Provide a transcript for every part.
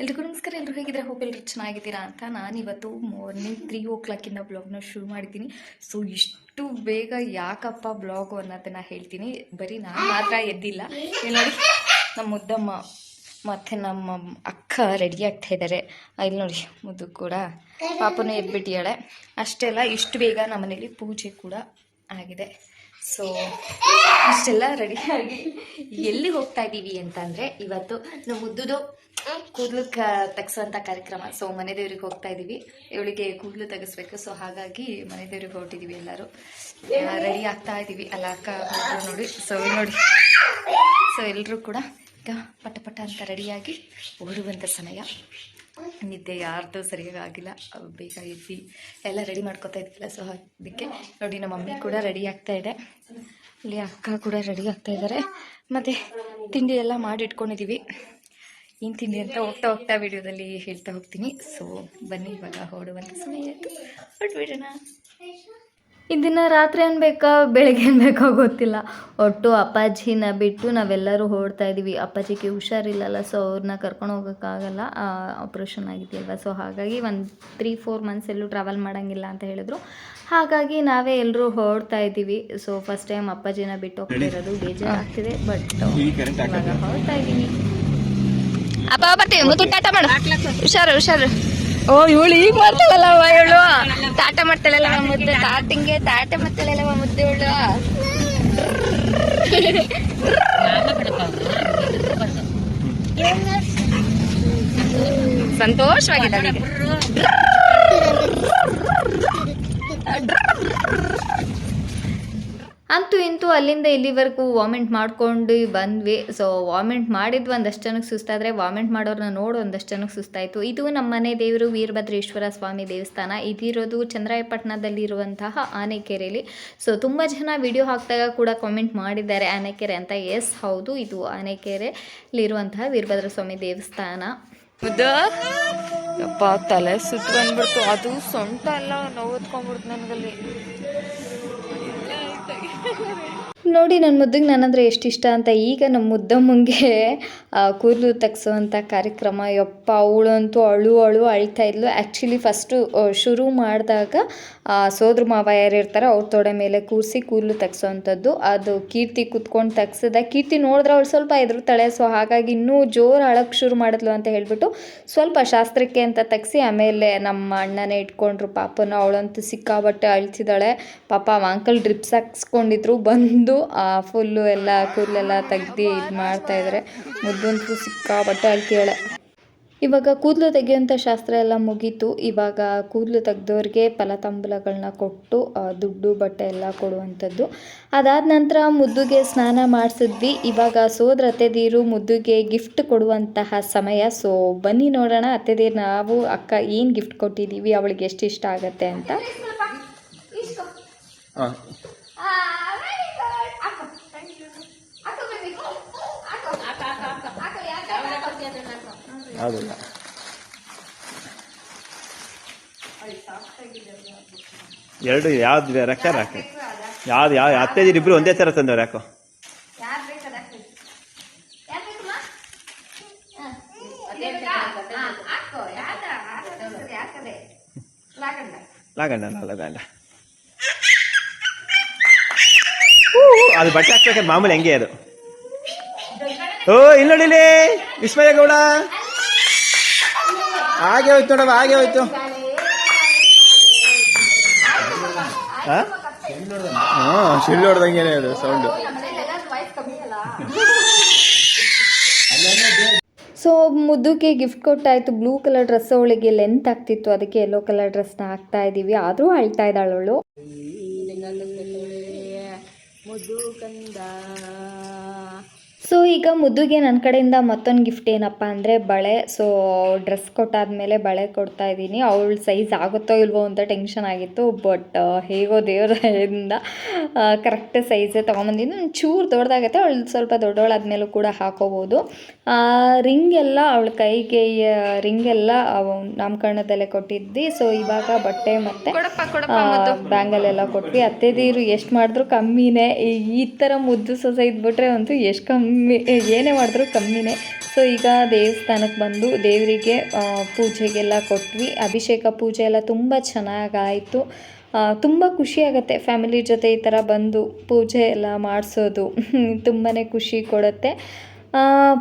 ಎಲ್ರಿಗೂ ನಮಸ್ಕಾರ ಎಲ್ಲರೂ ಹೇಗಿದ್ರೆ ಹೋಪ್ ಎಲ್ಲರೂ ಚೆನ್ನಾಗಿದ್ದೀರಾ ಅಂತ ನಾನಿವತ್ತು ಮಾರ್ನಿಂಗ್ ತ್ರೀ ಓ ಕ್ಲಾಕಿಂದ ಬ್ಲಾಗ್ನ ಶುರು ಮಾಡಿದ್ದೀನಿ. ಸೊ ಇಷ್ಟು ಬೇಗ ಯಾಕಪ್ಪ ಬ್ಲಾಗು ಅನ್ನೋದನ್ನು ಹೇಳ್ತೀನಿ. ಬರೀ ನಾನು ಮಾತ್ರ ಎದ್ದಿಲ್ಲ. ಇಲ್ಲಿ ನೋಡಿ ನಮ್ಮ ಮುದ್ದಮ್ಮ, ಮತ್ತು ನಮ್ಮ ಅಕ್ಕ ರೆಡಿ ಆಗ್ತಾ ಇದ್ದಾರೆ ಇಲ್ಲಿ ನೋಡಿ, ಮುದ್ದು ಕೂಡ ಪಾಪನೂ ಎದ್ಬಿಟ್ಟಿದ್ದಾಳೆ. ಅಷ್ಟೆಲ್ಲ, ಇಷ್ಟು ಬೇಗ ನಮ್ಮ ಮನೇಲಿ ಪೂಜೆ ಕೂಡ ಆಗಿದೆ. ಸೊ ರೆಡಿ ರೆಡಿಯಾಗಿ ಎಲ್ಲಿ ಹೋಗ್ತಾ ಇದ್ದೀವಿ ಅಂತಂದರೆ, ಇವತ್ತು ನಮ್ಮ ಮುದ್ದುದು ಕೂದಲು ಕ ತೆಗ್ಸೋಂಥ ಕಾರ್ಯಕ್ರಮ. ಸೊ ಮನೆ ದೇವ್ರಿಗೆ ಹೋಗ್ತಾ ಇದ್ದೀವಿ ಇವಳಿಗೆ ಕೂದಲು ತೆಗೆಸ್ಬೇಕು. ಸೊ ಹಾಗಾಗಿ ಮನೆ ದೇವ್ರಿಗೆ ಹೊರಟಿದ್ದೀವಿ ಎಲ್ಲರೂ. ರೆಡಿ ಆಗ್ತಾ ಇದ್ದೀವಿ ಅಲ್ಲ, ಅಕ್ಕ ನೋಡಿ. ಸೊ ನೋಡಿ. ಸೊ ಎಲ್ಲರೂ ಕೂಡ ಈಗ ಪಟ ಪಟ ಅಂತ ರೆಡಿಯಾಗಿ ಓಡುವಂಥ ಸಮಯ. ನಿದ್ದೆ ಯಾರ್ದು ಸರಿಯಾಗಿ ಆಗಿಲ್ಲ. ಬೇಗ ಎದ್ದು ಎಲ್ಲ ರೆಡಿ ಮಾಡ್ಕೊತಾ ಇದ್ದಿಲ್ಲ. ಸೊ ಅದಕ್ಕೆ ನೋಡಿ, ನಮ್ಮ ಮಮ್ಮಿ ಕೂಡ ರೆಡಿ ಆಗ್ತಾ ಇದೆ. ಇಲ್ಲಿ ಅಕ್ಕ ಕೂಡ ರೆಡಿ ಆಗ್ತಾ ಇದ್ದಾರೆ. ಮತ್ತು ತಿಂಡಿ ಎಲ್ಲ ಮಾಡಿ ಇಟ್ಕೊಂಡಿದ್ದೀವಿ ಏನು ತಿಂಡಿ ಅಂತ ಹೋಗ್ತಾ ಹೋಗ್ತಾ ವಿಡಿಯೋದಲ್ಲಿ ಹೇಳ್ತಾ ಹೋಗ್ತೀನಿ. ಸೊ ಬನ್ನಿ ಇವಾಗ ಹೊರಡುವಂಥ ಸಮಯ ಆಯಿತು. ಹೊರಟ್ಬಿಡೋಣ ಇದನ್ನು ರಾತ್ರಿ ಅನ್ಬೇಕಾ ಬೆಳಗ್ಗೆ ಅನ್ಬೇಕಾ ಗೊತ್ತಿಲ್ಲ. ಒಟ್ಟು ಅಪ್ಪಾಜಿನ ಬಿಟ್ಟು ನಾವೆಲ್ಲರೂ ಹೊರಡ್ತಾ ಇದ್ದೀವಿ ಅಪ್ಪಾಜಿಗೆ ಹುಷಾರಿಲ್ಲಲ್ಲ ಸೊ ಅವ್ರನ್ನ ಕರ್ಕೊಂಡು ಹೋಗೋಕ್ಕಾಗಲ್ಲ. ಆಪ್ರೇಷನ್ ಆಗಿದೆಯಲ್ವ? ಸೊ ಹಾಗಾಗಿ ಒಂದು ತ್ರೀ ಫೋರ್ ಮಂತ್ಸ್ ಎಲ್ಲೂ ಟ್ರಾವೆಲ್ ಮಾಡೋಂಗಿಲ್ಲ ಅಂತ ಹೇಳಿದ್ರು. ಹಾಗಾಗಿ ನಾವೇ ಎಲ್ಲರೂ ಹೊರಡ್ತಾ ಇದ್ದೀವಿ ಸೊ ಫಸ್ಟ್ ಟೈಮ್ ಅಪ್ಪಾಜಿನ ಬಿಟ್ಟು ಹೋಗ್ತಿರೋದು ಬೇಜಾರಾಗ್ತಿದೆ ಬಟ್ ಹೊರಡ್ತಾ ಇದ್ದೀವಿ ಅಪ್ಪ ಬರ್ತೀವಿ ಮುತ್ತು ಟಾಟ ಮಾಡು. ಹುಷಾರು ಹುಷಾರು. ಓ ಇವಳು ಈಗ ಮಾಡ್ತಾಳಲ್ಲ ಇವಳು? ತಾಟ ಮಾಡ್ತಾಳಲ್ಲ ಮುದ್ದೆ. ತಾಟಿಂಗೆ ತಾಟ ಮಾಡ್ತಾಳಲ್ಲ ಮುದ್ದೆ ಇವಳು. ಸಂತೋಷವಾಗಿದ್ದಾಳೆ. ಅಂತೂ ಇಂತೂ ಅಲ್ಲಿಂದ ಇಲ್ಲಿವರೆಗೂ ವಾಮಿಂಟ್ ಮಾಡ್ಕೊಂಡು ಬಂದ್ವಿ. ಸೊ ವಾಮಿಂಟ್ ಮಾಡಿದ್ವಿ ಒಂದಷ್ಟು ಜನಕ್ಕೆ ಸುಸ್ತಾದರೆ ವಾಮಿಂಟ್ ಮಾಡೋರನ್ನ ನೋಡು ಒಂದಷ್ಟು ಜನಕ್ಕೆ ಸುಸ್ತಾಯಿತು ಇದು ನಮ್ಮ ಮನೆ ದೇವರು ವೀರಭದ್ರೇಶ್ವರ ಸ್ವಾಮಿ ದೇವಸ್ಥಾನ. ಇದಿರೋದು ಚಂದ್ರಾಯಪಟ್ಟಣದಲ್ಲಿ ಇರುವಂತಹ ಆನೆಕೆರೆಯಲ್ಲಿ ಸೊ ತುಂಬ ಜನ ವಿಡಿಯೋ ಹಾಕಿದಾಗ ಕೂಡ ಕಾಮೆಂಟ್ ಮಾಡಿದ್ದಾರೆ. ಆನೆಕೆರೆ ಅಂತ. ಎಸ್ ಹೌದು, ಇದು ಆನೆಕೆರೆಯಲ್ಲಿರುವಂತಹ ವೀರಭದ್ರ ಸ್ವಾಮಿ ದೇವಸ್ಥಾನ ತಲೆ ಸುತ್ತ ಬಂದ್ಬಿಡ್ತು. ಅದು ಸೊಂಟ ಎಲ್ಲ ನೋವತ್ಕೊಂಡ್ಬಿಡ್ತು ನನಗಲ್ಲಿ. kidding. ನೋಡಿ ನನ್ನ ಮುದ್ದಿಗೆ ನನ್ನಂದ್ರೆ ಎಷ್ಟು ಇಷ್ಟ ಅಂತ ಈಗ ನಮ್ಮ ಮುದ್ದಮ್ಮಂಗೆ ಕೂದಲು ತೆಗ್ಸೋವಂಥ ಕಾರ್ಯಕ್ರಮ. ಯಪ್ಪ, ಅವಳಂತೂ ಅಳು ಅಳು ಅಳ್ತಾ ಇದ್ಲು. ಆ್ಯಕ್ಚುಲಿ ಫಸ್ಟು ಶುರು ಮಾಡಿದಾಗ ಸೋದ್ರ ಮಾವ ಯಾರು ಇರ್ತಾರೆ ಅವ್ರ ತೊಡೆ ಮೇಲೆ ಕೂರಿಸಿ ಕೂದಲು ತೆಗ್ಸೋವಂಥದ್ದು. ಅದು ಕೀರ್ತಿ ಕುತ್ಕೊಂಡು ತೆಗ್ಸಿದ. ಕೀರ್ತಿ ನೋಡಿದ್ರೆ ಅವಳು ಸ್ವಲ್ಪ ಎದುರುತ್ತಾಳೆ ಸೊ ಹಾಗಾಗಿ ಇನ್ನೂ ಜೋರು ಅಳಕ್ಕೆ ಶುರು ಮಾಡಿದ್ಲು ಅಂತ ಹೇಳ್ಬಿಟ್ಟು ಸ್ವಲ್ಪ ಶಾಸ್ತ್ರಕ್ಕೆ ಅಂತ ತೆಗ್ಸಿ, ಆಮೇಲೆ ನಮ್ಮ ಅಣ್ಣನೇ ಇಟ್ಕೊಂಡ್ರು ಪಾಪನ. ಅವಳಂತೂ ಸಿಕ್ಕಾಬಟ್ಟೆ ಅಳ್ತಿದ್ದಾಳೆ. ಪಾಪ, ಅವ ಅಂಕಲ್ ಡ್ರಿಪ್ಸ್ ಹಾಕ್ಸ್ಕೊಂಡಿದ್ರು ಬಂದು ಫುಲ್ಲು ಎಲ್ಲ ಕೂದಲೆಲ್ಲ ತೆಗ್ದು ಇದು ಮಾಡ್ತಾ ಇದ್ದಾರೆ ಮುದ್ದಂತೂ ಅಲ್ಲಿ ಅಳ್ತಿಯಾಳೆ ಇವಾಗ ಕೂದಲು ತೆಗೆಯುವಂಥ ಶಾಸ್ತ್ರ ಎಲ್ಲ ಮುಗೀತು. ಇವಾಗ ಕೂದಲು ತೆಗ್ದವ್ರಿಗೆ ಫಲತಾಂಬೂಲಗಳನ್ನ ಕೊಟ್ಟು ದುಡ್ಡು ಬಟ್ಟೆ ಎಲ್ಲ ಕೊಡುವಂಥದ್ದು. ಅದಾದ ನಂತರ ಮುದ್ದುಗೆ ಸ್ನಾನ ಮಾಡಿಸಿದ್ವಿ. ಇವಾಗ ಸೋದ್ರ ಅತ್ತೆದೀರು ಮುದ್ದುಗೆ ಗಿಫ್ಟ್ ಕೊಡುವಂತಹ ಸಮಯ. ಸೊ ಬನ್ನಿ ನೋಡೋಣ. ಅತ್ತೆದೀರು ನಾವು ಅಕ್ಕ ಏನು ಗಿಫ್ಟ್ ಕೊಟ್ಟಿದ್ದೀವಿ ಅವಳಿಗೆ ಎಷ್ಟು ಇಷ್ಟ ಆಗತ್ತೆ ಅಂತ. ಹಾಂ ಹೌದಿಲ್ಲ ಎರಡು ಯಾವ್ದು ರಕ್ಷ ಹಾಕಿ ಯಾವ್ದು ಯಾವ ಅತ್ತೆದಿರು ಇಬ್ರು ಒಂದೇ ಥರ ತಂದವ್ರು ಯಾಕೋ? ಲಾಗಣ್ಣ ಲಾಗಣ್ಣ ಅದು ಬಟ್ಟೆ ಹಾಕ್ಬೇಕಾದ್ರೆ ಮಾಮೂಲಿ ಹೆಂಗೆ ಅದು. ಓ ಇಲ್ಲ ನೋಡಿಲಿ ವಿಸ್ಮಯ ಗೌಡ ಹಾಗೆ ಹೋಯ್ತು ನೋಡವ ಹಾಗೆ ಹೋಯ್ತು. ಹಾಂ? ಶಿಳ್ಳು ಹೊಡ್ದಂಗೆನೆ ಅದು ಸೌಂಡು ಸೊ ಮುದ್ದುಕ್ಕೆ ಗಿಫ್ಟ್ ಕೊಟ್ಟಾಯಿತು. ಬ್ಲೂ ಕಲರ್ ಡ್ರೆಸ್ ಅವಳಿಗೆ ಲೆಂತ್ ಆಗ್ತಿತ್ತು. ಅದಕ್ಕೆ ಯೆಲ್ಲೋ ಕಲರ್ ಡ್ರೆಸ್ನ ಹಾಕ್ತಾ ಇದ್ದೀವಿ ಆದರೂ ಅಳ್ತಾ ಇದ್ದಾಳೆ ಅವಳು. ಸೊ ಈಗ ಮುದ್ದುಗೆ ನನ್ನ ಕಡೆಯಿಂದ ಮತ್ತೊಂದು ಗಿಫ್ಟ್ ಏನಪ್ಪ ಅಂದರೆ ಬಳೆ. ಸೊ ಡ್ರೆಸ್ ಕೊಟ್ಟಾದ್ಮೇಲೆ ಬಳೆ ಕೊಡ್ತಾ ಇದ್ದೀನಿ. ಅವಳ ಸೈಜ್ ಆಗುತ್ತೋ ಇಲ್ವೋ ಅಂತ ಟೆನ್ಷನ್ ಆಗಿತ್ತು ಬಟ್ ಹೇಗೋ ದೇವರಿಂದ ಕರೆಕ್ಟ್ ಸೈಜೇ ತೊಗೊಂಬಂದಿದ್ದು ಒಂದು ಚೂರು ದೊಡ್ಡದಾಗುತ್ತೆ ಅವಳು ಸ್ವಲ್ಪ ದೊಡ್ಡವಳಾದ್ಮೇಲೂ ಕೂಡ ಹಾಕೋಬೋದು. ರಿಂಗ್ ಎಲ್ಲ ಅವಳ ಕೈಗೆ ರಿಂಗ್ ಎಲ್ಲ ನಾಮಕರಣದಲ್ಲೇ ಕೊಟ್ಟಿದ್ವಿ. ಸೊ ಇವಾಗ ಬಟ್ಟೆ ಮತ್ತು ಬ್ಯಾಂಗಲ್ ಎಲ್ಲ ಕೊಟ್ವಿ. ಅತ್ತೆದೀರು ಎಷ್ಟು ಮಾಡಿದ್ರು ಕಮ್ಮಿನೇ. ಈ- ಈ ಥರ ಮುದ್ದು ಸೊಸೆ ಇದ್ಬಿಟ್ರೆ ಅಂತೂ ಎಷ್ಟು ಕಮ್ಮಿ. ಕಮ್ಮಿ ಏನೇ ಮಾಡಿದ್ರು ಕಮ್ಮಿನೇ. ಸೊ ಈಗ ದೇವಸ್ಥಾನಕ್ಕೆ ಬಂದು ದೇವರಿಗೆ ಪೂಜೆಗೆಲ್ಲ ಕೊಟ್ವಿ. ಅಭಿಷೇಕ ಪೂಜೆ ಎಲ್ಲ ತುಂಬ ಚೆನ್ನಾಗಾಯಿತು. ತುಂಬ ಖುಷಿಯಾಗತ್ತೆ ಫ್ಯಾಮಿಲಿ ಜೊತೆ ಈ ಥರ ಬಂದು ಪೂಜೆ ಎಲ್ಲ ಮಾಡಿಸೋದು. ತುಂಬಾ ಖುಷಿ ಕೊಡುತ್ತೆ.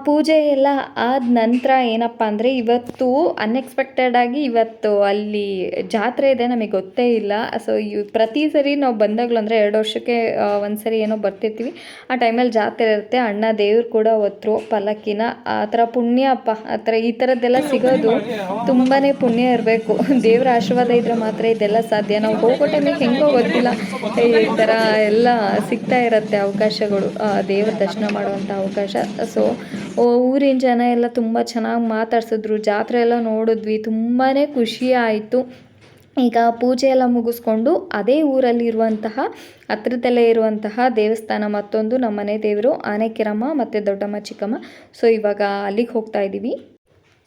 ಪೂಜೆ ಎಲ್ಲ ಆದ ನಂತರ ಏನಪ್ಪ ಅಂದರೆ ಇವತ್ತು ಅನ್ಎಕ್ಸ್ಪೆಕ್ಟೆಡ್ ಆಗಿ ಇವತ್ತು ಅಲ್ಲಿ ಜಾತ್ರೆ ಇದೆ ನಮಗೆ ಗೊತ್ತೇ ಇಲ್ಲ. ಸೊ ಇವ್ ಪ್ರತಿ ಸರಿ ನಾವು ಬಂದಾಗಲೂ ಅಂದರೆ ಎರಡು ವರ್ಷಕ್ಕೆ ಒಂದು ಸರಿ ಏನೋ ಬರ್ತಿರ್ತೀವಿ. ಆ ಟೈಮಲ್ಲಿ ಜಾತ್ರೆ ಇರುತ್ತೆ. ಅಣ್ಣ ದೇವ್ರು ಕೂಡ ಒತ್ತರು ಪಲ್ಲಕ್ಕಿನ. ಆ ಥರ ಪುಣ್ಯ ಅಪ್ಪ. ಆ ಥರ ಈ ಥರದ್ದೆಲ್ಲ ಸಿಗೋದು ತುಂಬಾ ಪುಣ್ಯ ಇರಬೇಕು. ದೇವರ ಆಶೀರ್ವಾದ ಇದ್ರೆ ಮಾತ್ರ ಇದೆಲ್ಲ ಸಾಧ್ಯ. ನಾವು ಹೋಗೋ ಟೈಮಿಗೆ ಹೆಂಗೋ ಗೊತ್ತಿಲ್ಲ. ಈ ಥರ ಎಲ್ಲ ಸಿಗ್ತಾ ಇರುತ್ತೆ ಅವಕಾಶಗಳು. ದೇವ್ರ ದರ್ಶನ ಮಾಡುವಂಥ ಅವಕಾಶ. ಸೊ ಊರಿನ ಜನ ಎಲ್ಲ ತುಂಬ ಚೆನ್ನಾಗಿ ಮಾತಾಡ್ಸಿದ್ರು. ಜಾತ್ರೆ ಎಲ್ಲ ನೋಡಿದ್ವಿ. ತುಂಬಾ ಖುಷಿ ಆಯಿತು. ಈಗ ಪೂಜೆ ಎಲ್ಲ ಮುಗಿಸ್ಕೊಂಡು ಅದೇ ಊರಲ್ಲಿರುವಂತಹ ಹತ್ರದಲ್ಲೇ ಇರುವಂತಹ ದೇವಸ್ಥಾನ ಮತ್ತೊಂದು ನಮ್ಮನೆ ದೇವರು ಆನೆಕಿರಮ್ಮ ಮತ್ತು ದೊಡ್ಡಮ್ಮ ಚಿಕ್ಕಮ್ಮ. ಸೊ, ಇವಾಗ ಅಲ್ಲಿಗೆ ಹೋಗ್ತಾ ಇದ್ದೀವಿ.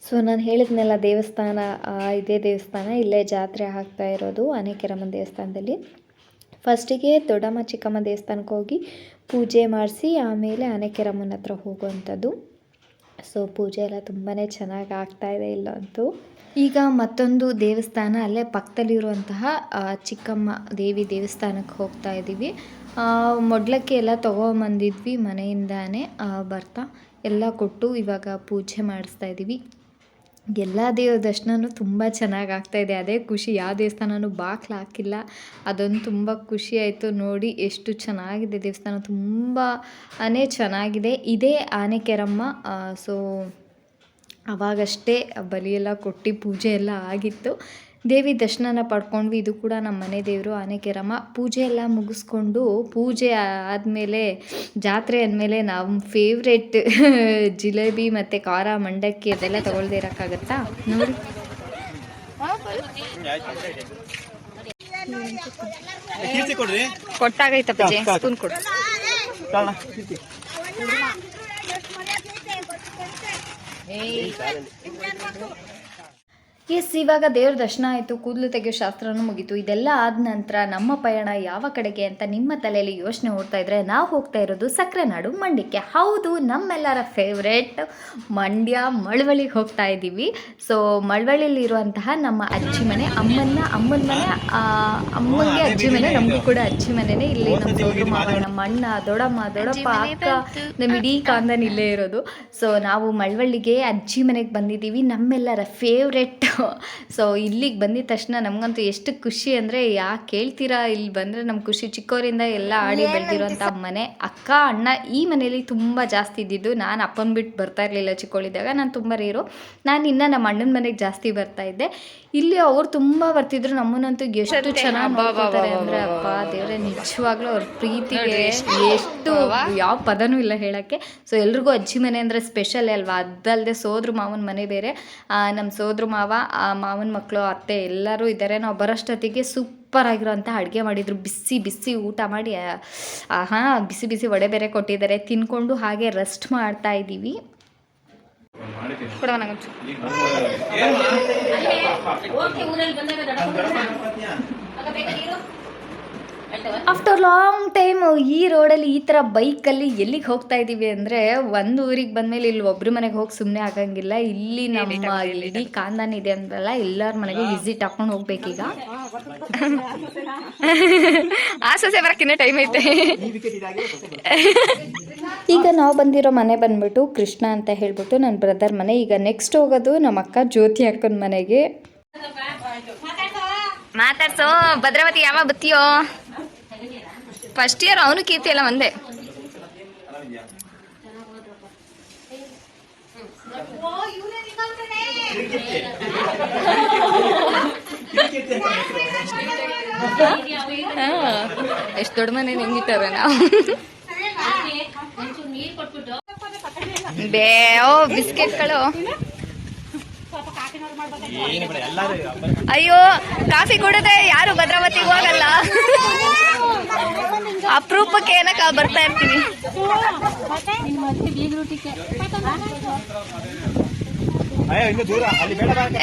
ಸೊ, ನಾನು ಹೇಳಿದ್ನೆಲ್ಲ ದೇವಸ್ಥಾನ ಇದೇ ದೇವಸ್ಥಾನ, ಇಲ್ಲೇ ಜಾತ್ರೆ ಆಗ್ತಾ ಇರೋದು ಆನೆಕೆರಮ್ಮನ ದೇವಸ್ಥಾನದಲ್ಲಿ. ಫಸ್ಟಿಗೆ ದೊಡ್ಡಮ್ಮ ಚಿಕ್ಕಮ್ಮ ದೇವಸ್ಥಾನಕ್ಕೆ ಹೋಗಿ ಪೂಜೆ ಮಾಡಿಸಿ ಆಮೇಲೆ ಆನೆಕೆರಮ್ಮನ ಹತ್ರ ಹೋಗುವಂಥದ್ದು. ಸೊ ಪೂಜೆ ಎಲ್ಲ ತುಂಬಾ ಚೆನ್ನಾಗಿ ಆಗ್ತಾ ಇದೆ ಇಲ್ಲಂತೂ ಈಗ ಮತ್ತೊಂದು ದೇವಸ್ಥಾನ, ಅಲ್ಲೇ ಪಕ್ಕದಲ್ಲಿರುವಂತಹ ಚಿಕ್ಕಮ್ಮ ದೇವಿ ದೇವಸ್ಥಾನಕ್ಕೆ ಹೋಗ್ತಾ ಇದ್ದೀವಿ. ಮೊಡ್ಲಕ್ಕೆ ಎಲ್ಲ ತೊಗೊಂಬಂದಿದ್ವಿ ಮನೆಯಿಂದಾನೆ ಬರ್ತಾ ಎಲ್ಲ ಕೊಟ್ಟು ಇವಾಗ ಪೂಜೆ ಮಾಡಿಸ್ತಾ ಇದ್ದೀವಿ. ಎಲ್ಲ ದೇವ್ರ ದರ್ಶನವೂ ತುಂಬ ಚೆನ್ನಾಗಿ ಆಗ್ತಾ ಇದೆ. ಅದೇ ಖುಷಿ, ಯಾವ ದೇವಸ್ಥಾನನೂ ಬಾಕ್ಲು ಹಾಕಿಲ್ಲ. ಅದೊಂದು ತುಂಬ ಖುಷಿ ಆಯಿತು ನೋಡಿ ಎಷ್ಟು ಚೆನ್ನಾಗಿದೆ ದೇವಸ್ಥಾನ. ತುಂಬಾ ಚೆನ್ನಾಗಿದೆ. ಇದೇ ಆನೆಕೆರಮ್ಮ ಸೊ, ಅವಾಗಷ್ಟೇ ಬಲಿಯೆಲ್ಲ ಕೊಟ್ಟು ಪೂಜೆ ಎಲ್ಲ ಆಗಿತ್ತು. ದೇವಿ ದರ್ಶನನ ಪಡ್ಕೊಂಡ್ವಿ. ಇದು ಕೂಡ ನಮ್ಮ ಮನೆ ದೇವರು ಆನೆಕೆರಮ್ಮ. ಪೂಜೆ ಎಲ್ಲ ಮುಗಿಸ್ಕೊಂಡು ಪೂಜೆ ಆದಮೇಲೆ ಜಾತ್ರೆ ಆದಮೇಲೆ ನಮ್ಮ ಫೇವ್ರೆಟ್ ಜಿಲೇಬಿ ಮತ್ತು ಖಾರ ಮಂಡಕ್ಕಿ ಅದೆಲ್ಲ ತಗೊಳ್ದೇ ಇರೋಕ್ಕಾಗತ್ತಾ? ನೋಡಿ. ಕೊಟ್ಟಾಗೈತಪ್ಪ ಸ್ಪೂನ್ ಕೊಡು. ಎಸ್, ಇವಾಗ ದೇವ್ರ ದರ್ಶನ ಆಯಿತು, ಕೂದಲು ತೆಗೆಯೋ ಶಾಸ್ತ್ರನೂ ಮುಗೀತು. ಇದೆಲ್ಲ ಆದ ನಂತರ ನಮ್ಮ ಪಯಣ ಯಾವ ಕಡೆಗೆ ಅಂತ ನಿಮ್ಮ ತಲೆಯಲ್ಲಿ ಯೋಚನೆ ಓಡ್ತಾ ಇದ್ರೆ ನಾವು ಹೋಗ್ತಾ ಇರೋದು ಸಕ್ಕರೆ ನಾಡು ಮಂಡ್ಯಕ್ಕೆ. ಹೌದು, ನಮ್ಮೆಲ್ಲರ ಫೇವ್ರೆಟ್ ಮಂಡ್ಯ ಮಳವಳ್ಳಿಗೆ ಹೋಗ್ತಾ ಇದ್ದೀವಿ. ಸೊ ಮಳವಳ್ಳಿಲಿರುವಂತಹ ನಮ್ಮ ಅಜ್ಜಿ ಮನೆ ಅಮ್ಮನ ಅಮ್ಮನ ಮನೆ ಅಮ್ಮನಿಗೆ ಅಜ್ಜಿ ಮನೆ, ನಮಗೂ ಕೂಡ ಅಜ್ಜಿ ಮನೆನೇ ಇಲ್ಲಿ ನಮ್ಮ ಮಾವ ನಮ್ಮ ಅಣ್ಣ ದೊಡಮ್ಮ ದೊಡಪ್ಪ ಅಕ್ಕ ನಮ್ಮ ಇಡೀ ಕಾಂದನ್ ಇಲ್ಲೇ ಇರೋದು. ಸೊ ನಾವು ಮಳವಳ್ಳಿಗೆ ಅಜ್ಜಿ ಮನೆಗೆ ಬಂದಿದ್ದೀವಿ. ನಮ್ಮೆಲ್ಲರ ಫೇವ್ರೆಟ್ ಸೊ ಇಲ್ಲಿಗೆ ಬಂದಿದ ತಕ್ಷಣ ನಮಗಂತೂ ಎಷ್ಟು ಖುಷಿ ಅಂದರೆ ಯಾಕೆ ಕೇಳ್ತೀರಾ ಇಲ್ಲಿ ಬಂದರೆ ನಮ್ಮ ಖುಷಿ ಚಿಕ್ಕವರಿಂದ ಎಲ್ಲ ಆಡಿ ಬೆಳೆದಿರೋಂಥ ಮನೆ. ಅಕ್ಕ ಅಣ್ಣ ಈ ಮನೇಲಿ ತುಂಬ ಜಾಸ್ತಿ ಇದ್ದಿದ್ದು. ನಾನು ಅಪ್ಪನ ಬಿಟ್ಟು ಬರ್ತಾ ಇರಲಿಲ್ಲ ಚಿಕ್ಕವಳಿದ್ದಾಗ ನಾನು ತುಂಬ ರೇರು ನಾನು ಇನ್ನು ನಮ್ಮ ಅಣ್ಣನ ಮನೆಗೆ ಜಾಸ್ತಿ ಬರ್ತಾ ಇದ್ದೆ. ಇಲ್ಲಿ ಅವ್ರು ತುಂಬ ಬರ್ತಿದ್ರು. ನಮ್ಮನ್ನಂತೂ ಎಷ್ಟು ಚೆನ್ನಾಗಿ ನೋಡ್ಕೊತಾರೆ ಅಂದರೆ ಅಪ್ಪ ದೇವ್ರೆ ನಿಜವಾಗ್ಲೂ ಅವ್ರ ಪ್ರೀತಿಗೆ ಎಷ್ಟು ಯಾವ ಪದನೂ ಇಲ್ಲ ಹೇಳೋಕ್ಕೆ. ಸೊ ಎಲ್ರಿಗೂ ಅಜ್ಜಿ ಮನೆ ಅಂದರೆ ಸ್ಪೆಷಲ್ ಅಲ್ವಾ? ಅದಲ್ಲದೆ ಸೋದ್ರ ಮಾವನ ಮನೆ ಬೇರೆ. ನಮ್ಮ ಸೋದ್ರ ಮಾವ ಆ ಮಾವನ ಮಕ್ಕಳು ಅತ್ತೆ ಎಲ್ಲರೂ ಇದ್ದಾರೆ ನಾವು ಬರೋಷ್ಟೊತ್ತಿಗೆ ಸೂಪರ್ ಆಗಿರೋಂಥ ಅಡುಗೆ ಮಾಡಿದ್ರು. ಬಿಸಿ ಬಿಸಿ ಊಟ ಮಾಡಿ ಹಾಂ ಬಿಸಿ ಬಿಸಿ ವಡೆ ಬೇರೆ ಕೊಟ್ಟಿದ್ದಾರೆ. ತಿನ್ಕೊಂಡು ಹಾಗೆ ರೆಸ್ಟ್ ಮಾಡ್ತಾ ಇದ್ದೀವಿ. ಕೊಡವ. ಆಫ್ಟರ್ ಲಾಂಗ್ ಟೈಮ್ ಈ ರೋಡಲ್ಲಿ ಈ ಥರ ಬೈಕಲ್ಲಿ ಎಲ್ಲಿಗೆ ಹೋಗ್ತಾ ಇದ್ದೀವಿ ಅಂದರೆ ಒಂದು ಊರಿಗೆ ಬಂದಮೇಲೆ ಇಲ್ಲಿ ಒಬ್ರ ಮನೆಗೆ ಹೋಗಿ ಸುಮ್ಮನೆ ಆಗಂಗಿಲ್ಲ. ಇಲ್ಲಿ ನಮ್ಮ ಇಡೀ ಕಾಂದಾನ ಇದೆ ಅಂದ್ರಲ್ಲ ಎಲ್ಲರ ಮನೆಗೆ ವಿಸಿಟ್ ಹಾಕೊಂಡು ಹೋಗ್ಬೇಕೀಗ. ಆ ಸೊಸೆ ಬರಕ್ಕಿನ್ನ ಟೈಮ್ ಐತೆ. ಈಗ ನಾವು ಬಂದಿರೋ ಮನೆ ಬಂದ್ಬಿಟ್ಟು ಕೃಷ್ಣ ಅಂತ ಹೇಳ್ಬಿಟ್ಟು ನನ್ನ ಬ್ರದರ್ ಮನೆ. ಈಗ ನೆಕ್ಸ್ಟ್ ಹೋಗೋದು ನಮ್ಮ ಅಕ್ಕ ಜ್ಯೋತಿ ಅಕ್ಕನ ಮನೆಗೆ. ಮಾತಾಡ್ಸೋ. ಭದ್ರಾವತಿ ಯಾವಾಗ ಬತ್ತೀಯೋ ಫಸ್ಟ್ ಇಯರ್ ಅವನು ಕೀರ್ತಿ ಎಲ್ಲ ಒಂದೇ. ಎಷ್ಟು ದೊಡ್ಡ ಮನೆ ಹೆಂಗಿಟ್ಟಾರ ನಾವು. ಬೇ, ಓ, ಬಿಸ್ಕೆಟ್ಗಳು. ಅಯ್ಯೋ, ಕಾಫಿ ಕುಡದೆ ಯಾರು ಭದ್ರಾವತಿಗೆ ಹೋಗಲ್ಲ. ಅಪರೂಪಕ್ಕೆ ಏನಕ್ಕ ಬರ್ತಾ ಇರ್ತೀವಿ.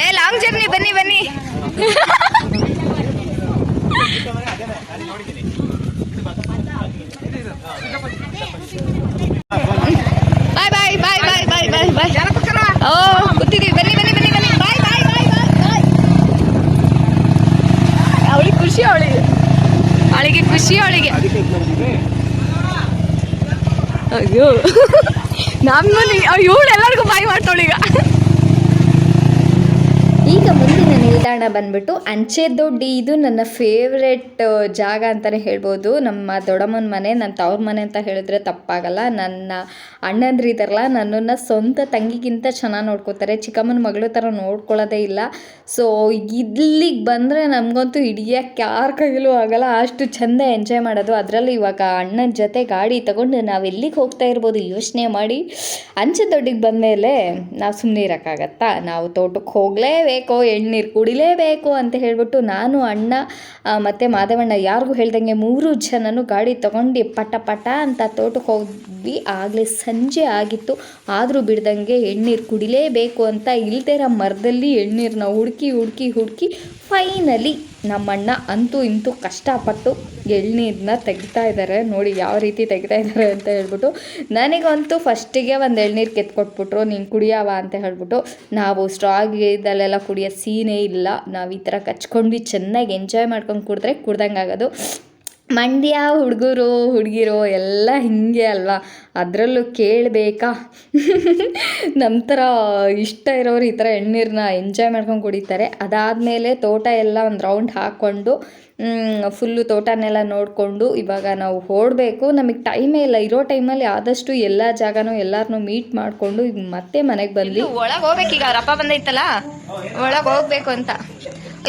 ಏ ಲಾಂಗ್ ಜರ್ನಿ ಬನ್ನಿ ಬನ್ನಿ. ಬಾಯ್ ಬಾಯ್ ಬಾಯ್ ಬಾಯ್ ಬಾಯ್ ಬಾಯ್ ಬಾಯ್ ಓ ಗೊತ್ತಿದ್ದೀವಿ ಬನ್ನಿ ಬನ್ನಿ ಬನ್ನಿ ಬನ್ನಿ ಬಾಯ್ ಬಾಯ್ ಬಾಯ್ ಬಾಯ್ ಬಾಯ್ ಅವಳಿಗೆ ಖುಷಿ ಅವಳಿಗೆ ಅವಳಿಗೆ ಖುಷಿ ಅವಳಿಗೆ. ಅಯ್ಯೋ. ನಮ್ಮಲ್ಲಿ ಇವಳು ಎಲ್ಲರಿಗೂ ಬಾಯಿ ಮಾಡ್ತಾವಳೀಗ. ಈಗ ಮುಂದಿನ ನಿಲ್ದಾಣ ಬಂದ್ಬಿಟ್ಟು ಅಂಚೆ ದೊಡ್ಡಿ ಇದು ನನ್ನ ಫೇವ್ರೆಟ್ ಜಾಗ ಅಂತಲೇ ಹೇಳ್ಬೋದು. ನಮ್ಮ ದೊಡ್ಡಮ್ಮನ ಮನೆ, ನನ್ನ ತವ್ರ ಮನೆ ಅಂತ ಹೇಳಿದ್ರೆ ತಪ್ಪಾಗಲ್ಲ. ನನ್ನ ಅಣ್ಣಂದ್ರು ಇದ್ದಾರಲ್ಲ ನನ್ನನ್ನು ಸ್ವಂತ ತಂಗಿಗಿಂತ ಚೆನ್ನಾಗಿ ನೋಡ್ಕೋತಾರೆ. ಚಿಕ್ಕಮ್ಮನ ಮಗಳು ಥರ ನೋಡ್ಕೊಳ್ಳೋದೇ ಇಲ್ಲ. ಸೊ ಇಲ್ಲಿಗೆ ಬಂದರೆ ನಮಗಂತೂ ಹಿಡಿಯೋಕ್ಕೆ ಯಾರ ಕೈಲೂ ಆಗಲ್ಲ. ಅಷ್ಟು ಚೆಂದ ಎಂಜಾಯ್ ಮಾಡೋದು. ಅದರಲ್ಲಿ ಇವಾಗ ಅಣ್ಣನ ಜೊತೆ ಗಾಡಿ ತಗೊಂಡು ನಾವು ಎಲ್ಲಿಗೆ ಹೋಗ್ತಾ ಇರ್ಬೋದು ಯೋಚನೆ ಮಾಡಿ. ಅಂಚೆ ದೊಡ್ಡಿಗೆ ಬಂದಮೇಲೆ ನಾವು ಸುಮ್ಮನೆ ಇರೋಕ್ಕಾಗತ್ತಾ? ನಾವು ತೋಟಕ್ಕೆ ಹೋಗಲೇಬೇಕು. ಎಳ್ನೀರು ಕುಡಿಲೇಬೇಕು ಅಂತ ಹೇಳಿಬಿಟ್ಟು ನಾನು, ಅಣ್ಣ ಮತ್ತು ಮಾಧವಣ್ಣ ಯಾರಿಗೂ ಹೇಳ್ದಂಗೆ ಮೂರು ಜನನು ಗಾಡಿ ತಗೊಂಡು ಪಟ ಪಟ ಅಂತ ತೋಟಕ್ಕೆ ಹೋದ್ವಿ. ಆಗಲೇ ಸಂಜೆ ಆಗಿತ್ತು. ಆದರೂ ಬಿಡ್ದಂಗೆ ಎಣ್ಣೀರು ಕುಡಿಲೇಬೇಕು ಅಂತ ಇಲ್ದೇ ಇರೋ ಮರದಲ್ಲಿ ಎಣ್ಣೀರನ್ನ ಹುಡುಕಿ ಹುಡುಕಿ ಹುಡುಕಿ ಫೈನಲಿ ನಮ್ಮಣ್ಣ ಅಂತೂ ಇಂತೂ ಕಷ್ಟಪಟ್ಟು ಎಳ್ನೀರನ್ನ ತೆಗಿತಾ ಇದ್ದಾರೆ ನೋಡಿ ಯಾವ ರೀತಿ ತೆಗಿತಾ ಇದ್ದಾರೆ ಅಂತ ಹೇಳ್ಬಿಟ್ಟು ನನಗಂತೂ ಫಸ್ಟಿಗೆ ಒಂದು ಎಳ್ನೀರು ಕೆತ್ಕೊಟ್ಬಿಟ್ರು, ನೀನು ಕುಡಿಯವ ಅಂತ ಹೇಳ್ಬಿಟ್ಟು. ನಾವು ಸ್ಟ್ರಾಗ್ ಇದಲ್ಲೆಲ್ಲ ಕುಡಿಯೋ ಸೀನೇ ಇಲ್ಲ. ನಾವು ಈ ಥರ ಕಚ್ಕೊಂಡು ಚೆನ್ನಾಗಿ ಎಂಜಾಯ್ ಮಾಡ್ಕೊಂಡು ಕುಡಿದ್ರೆ ಕುಡ್ದಂಗೆ ಆಗೋದು. ಮಂಡ್ಯ ಹುಡುಗರು, ಹುಡುಗಿರು ಎಲ್ಲ ಹಿಂಗೆ ಅಲ್ವಾ? ಅದರಲ್ಲೂ ಕೇಳಬೇಕಾ? ನಮ್ಮ ಥರ ಇಷ್ಟ ಇರೋರು ಈ ಥರ ಎಣ್ಣೀರನ್ನ ಎಂಜಾಯ್ ಮಾಡ್ಕೊಂಡು ಕುಡಿತಾರೆ. ಅದಾದಮೇಲೆ ತೋಟ ಎಲ್ಲ ಒಂದು ರೌಂಡ್ ಹಾಕ್ಕೊಂಡು ಫುಲ್ಲು ತೋಟನೆಲ್ಲ ನೋಡಿಕೊಂಡು ಇವಾಗ ನಾವು ಓಡಬೇಕು ನಮಗೆ ಟೈಮೇ ಇಲ್ಲ. ಇರೋ ಟೈಮಲ್ಲಿ ಆದಷ್ಟು ಎಲ್ಲ ಜಾಗನೂ ಎಲ್ಲರನ್ನೂ ಮೀಟ್ ಮಾಡಿಕೊಂಡು ಈಗ ಮತ್ತೆ ಮನೆಗೆ ಬಂದ್ವಿ. ಒಳಗೆ ಹೋಗ್ಬೇಕೀಗ? ಅಪ್ಪ ಬಂದೈತಲ್ಲ? ಒಳಗೆ ಹೋಗ್ಬೇಕು ಅಂತ.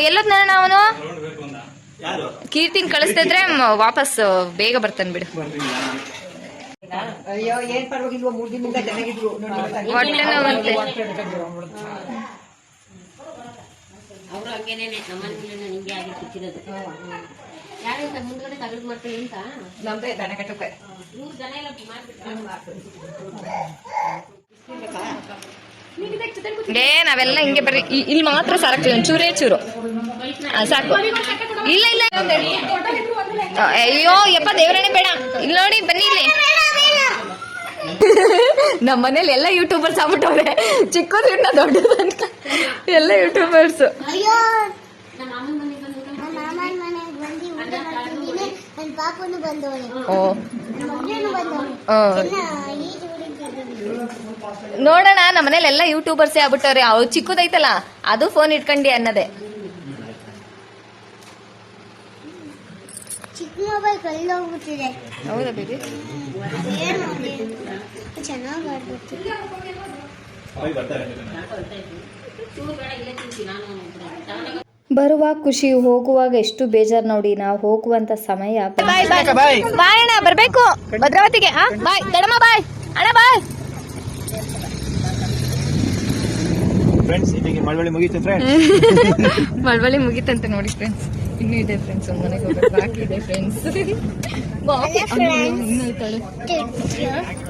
ಎಲ್ಲದ್ ಅವನು ಕೀರ್ತಿನ ಕಳಿಸ್ತಿದ್ರೆ ವಾಪಸ್ ಬೇಗ ಬರ್ತಾನೆ ಬಿಡು. ಅಯ್ಯೋ ಏನ್ ಪರವಾಗಿಲ್ವ ಮೂರ್ ದಿನದಿಂದ ಚೆನ್ನಾಗಿದ್ರು. ಹೊಟ್ಟೆ ನೋವಂತೆ. ಅವರು ಹಂಗೇನೆ ನಮ್ಮನೇಲಿ ನಿಂಗೆ ಆಗಿ ಸಿಕ್ಕಿರೋದು ಯಾರಿಂದ ಮುಂದ್ಗಡೆ ತಗದ್ ಮಾಡ್ತೀನಿ ಅಂತ ನಮ್ದೇ ದನ ಕಟ್ಟಕ್ಕೆ ಮೂರು ಜನ ಎಲ್ಲ ಮಾಡ್ಬಿಟ್ಟು ಏ ನಾವೆಲ್ಲ ಹಿಂಗೆ ಬರ್ರಿ. ಇಲ್ಲಿ ಮಾತ್ರ ಸಾರಕ್ತೀವಿ ಚೂರೇ. ಚೂರು ಸಾಕು. ಇಲ್ಲ ಇಲ್ಲ. ಅಯ್ಯೋ ಯಪ್ಪ ದೇವರಣೆ ಬೇಡ. ಇಲ್ಲಿ ನೋಡಿ ಬನ್ನಿ ಇಲ್ಲಿ. ನಮ್ಮ ಮನೇಲಿ ಎಲ್ಲ ಯೂಟ್ಯೂಬರ್ಸ್ ಆಗ್ಬಿಟ್ಟವ್ರೆ. ಚಿಕ್ಕದ್ರಿಂದ ದೊಡ್ಡದು ಅಂತ ಎಲ್ಲ ಯೂಟ್ಯೂಬರ್ಸ್ ನೋಡೋಣ ನಮ್ಮ ಮನೇಲಿ ಎಲ್ಲ ಯೂಟ್ಯೂಬರ್ಸೇ ಆಗ್ಬಿಟ್ಟವ್ರೆ. ಅವ್ರು ಚಿಕ್ಕದೈತಲ್ಲ ಅದು ಫೋನ್ ಇಟ್ಕೊಂಡಿ ಅನ್ನೋದೇ. ಚಿಕ್ಕ ಮೊಬೈಲ್ ಹೋಗ್ಬಿಟ್ಟಿದೆ. ಹೌದಾ ಬೇಬಿ? ಏನು ಚೆನ್ನಾಗಿ ಆಡ್ಬಿಟ್ಟು ಬರುವ ಖುಷಿ ಹೋಗುವಾಗ ಎಷ್ಟು ಬೇಜಾರು ನೋಡಿ ನಾವು ಹೋಗುವಂತ ಸಮಯ ಬಾಯ್ ಬಾಯ್. ಬಾಯ್ ಅಣ್ಣ ಬರ್ಬೇಕು. ಭದ್ರಾವತಿಗೆ ಆ? ಬಾಯ್. ದಡಮ್ಮ ಬಾಯ್. ಅಣ್ಣ ಬಾಯ್. ಫ್ರೆಂಡ್ಸ್ ಇಲ್ಲಿಗೆ ಮಳವಳ್ಳಿ ಮುಗೀತು ಫ್ರೆಂಡ್ಸ್ ಮಳವಳ್ಳಿ ಮುಗಿತಂತೆ ನೋಡಿ ಫ್ರೆಂಡ್ಸ್ ಇನ್ನೂ ಇದೆ ಫ್ರೆಂಡ್ಸ್ ಮನೆಗೆ ಇದೆ ಫ್ರೆಂಡ್ಸ್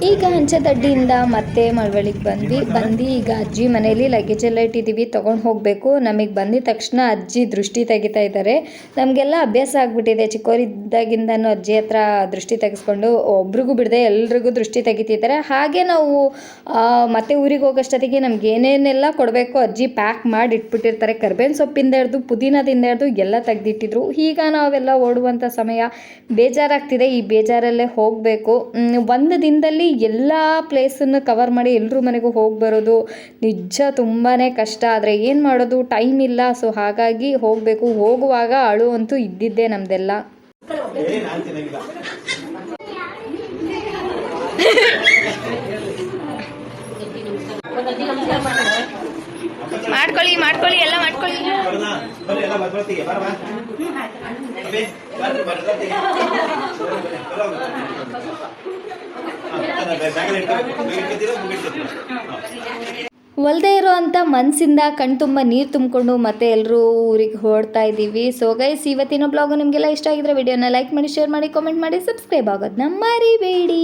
ಈಗ ಅಂಚೆದಡ್ಡಿಯಿಂದ ಮತ್ತೆ ಮಳವಳ್ಳಿಗೆ ಬಂದ್ವಿ. ಬಂದು ಈಗ ಅಜ್ಜಿ ಮನೇಲಿ ಲಗೇಜ್ ಎಲ್ಲ ಇಟ್ಟಿದ್ದೀವಿ ತೊಗೊಂಡು ಹೋಗಬೇಕು. ನಮಗೆ ಬಂದಿದ ತಕ್ಷಣ ಅಜ್ಜಿ ದೃಷ್ಟಿ ತೆಗಿತಾ ಇದ್ದಾರೆ. ನಮಗೆಲ್ಲ ಅಭ್ಯಾಸ ಆಗಿಬಿಟ್ಟಿದೆ. ಚಿಕ್ಕವರಿದ್ದಾಗಿಂದನೂ ಅಜ್ಜಿ ಹತ್ರ ದೃಷ್ಟಿ ತೆಗೆಸ್ಕೊಂಡು ಒಬ್ರಿಗೂ ಬಿಡದೆ ಎಲ್ರಿಗೂ ದೃಷ್ಟಿ ತೆಗಿತಿದ್ದಾರೆ. ಹಾಗೆ ನಾವು ಮತ್ತೆ ಊರಿಗೆ ಹೋಗೋಷ್ಟೊತ್ತಿಗೆ ನಮ್ಗೆ ಏನೇನೆಲ್ಲ ಕೊಡಬೇಕು ಅಜ್ಜಿ ಪ್ಯಾಕ್ ಮಾಡಿ ಇಟ್ಬಿಟ್ಟಿರ್ತಾರೆ. ಕರ್ಬೇವಿನ ಸೊಪ್ಪಿಂದ ಹಿಡ್ದು ಪುದೀನದಿಂದ ಹಿಡ್ದು ಎಲ್ಲ ತೆಗೆದಿಟ್ಟಿದ್ರು ಈಗ ನಾವೆಲ್ಲ ಓಡುವಂಥ ಸಮಯ ಬೇಜಾರಾಗ್ತಿದೆ. ಈ ಬೇಜಾರಲ್ಲೇ ಹೋಗಬೇಕು. ಒಂದು ದಿನದಲ್ಲಿ ಎಲ್ಲ ಪ್ಲೇಸನ್ನು ಕವರ್ ಮಾಡಿ ಎಲ್ಲರೂ ಮನೆಗೂ ಹೋಗಿ ಬರೋದು ನಿಜ ತುಂಬಾ ಕಷ್ಟ. ಆದರೆ ಏನು ಮಾಡೋದು? ಟೈಮ್ ಇಲ್ಲ. ಸೊ ಹಾಗಾಗಿ ಹೋಗಬೇಕು. ಹೋಗುವಾಗ ಅಳು ಅಂತೂ ಇದ್ದಿದ್ದೆ ನಮ್ಮದೆಲ್ಲ ಮಾಡ್ಕೊಳ್ಳಿ ಮಾಡ್ಕೊಳ್ಳಿ, ಎಲ್ಲ ಮಾಡ್ಕೊಳ್ಳಿ. ಬರ್ರಿ ಎಲ್ಲ ಭದ್ರಾವತಿಗೆ ಬರವಾ ಬರ್ರಿ ಭದ್ರಾವತಿಗೆ. ಬರೋ. ಹಾ, ಬ್ಯಾಗಲ್ಲಿ ಇಟ್ಕೊ. ಮುಗಿಟ್ಕೊತೀರಾ? ಮುಗಿಟ್ಕೊತೀರಾ? ಹಾ. ಒಲ್ದೇ ಇರೋ ಅಂಥ ಮನಸ್ಸಿಂದ ಕಣ್ತುಂಬ ನೀರು ತುಂಬಿಕೊಂಡು ಮತ್ತೆ ಎಲ್ಲರೂ ಊರಿಗೆ ಹೊರಡ್ತಾ ಇದ್ದೀವಿ ಸೊ ಗೈಸ್ ಇವತ್ತಿನ ಬ್ಲಾಗು ನಿಮಗೆಲ್ಲ ಇಷ್ಟ ಆಗಿದ್ರೆ ವಿಡಿಯೋನ ಲೈಕ್ ಮಾಡಿ ಶೇರ್ ಮಾಡಿ ಕಾಮೆಂಟ್ ಮಾಡಿ ಸಬ್ಸ್ಕ್ರೈಬ್ ಆಗೋದನ್ನ ಮರಿಬೇಡಿ